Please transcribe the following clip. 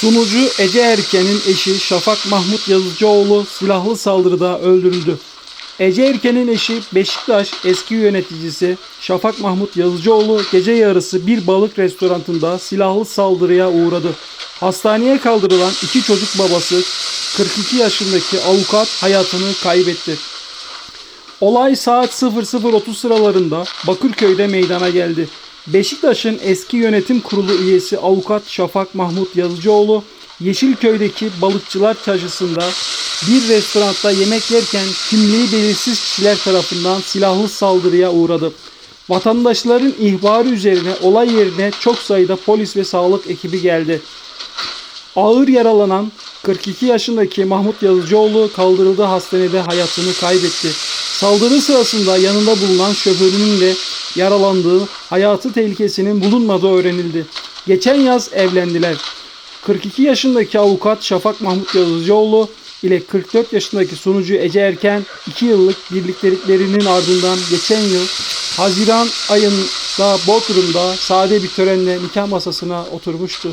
Sunucu Ece Erken'in eşi Şafak Mahmut Yazıcıoğlu silahlı saldırıda öldürüldü. Ece Erken'in eşi Beşiktaş eski yöneticisi Şafak Mahmut Yazıcıoğlu gece yarısı bir balık restoranında silahlı saldırıya uğradı. Hastaneye kaldırılan iki çocuk babası 42 yaşındaki avukat hayatını kaybetti. Olay saat 00.30 sıralarında Bakırköy'de meydana geldi. Beşiktaş'ın eski yönetim kurulu üyesi avukat Şafak Mahmut Yazıcıoğlu Yeşilköy'deki balıkçılar çarşısında bir restoranda yemek yerken kimliği belirsiz kişiler tarafından silahlı saldırıya uğradı. Vatandaşların ihbarı üzerine olay yerine çok sayıda polis ve sağlık ekibi geldi. Ağır yaralanan 42 yaşındaki Mahmut Yazıcıoğlu kaldırıldığı hastanede hayatını kaybetti. Saldırı sırasında yanında bulunan şoförünün de yaralandığı, hayatı tehlikesinin bulunmadığı öğrenildi. Geçen yaz evlendiler. 42 yaşındaki avukat Şafak Mahmut Yazıcıoğlu ile 44 yaşındaki sunucu Ece Erken 2 yıllık birlikteliklerinin ardından geçen yıl Haziran ayında Bodrum'da sade bir törenle nikah masasına oturmuştu.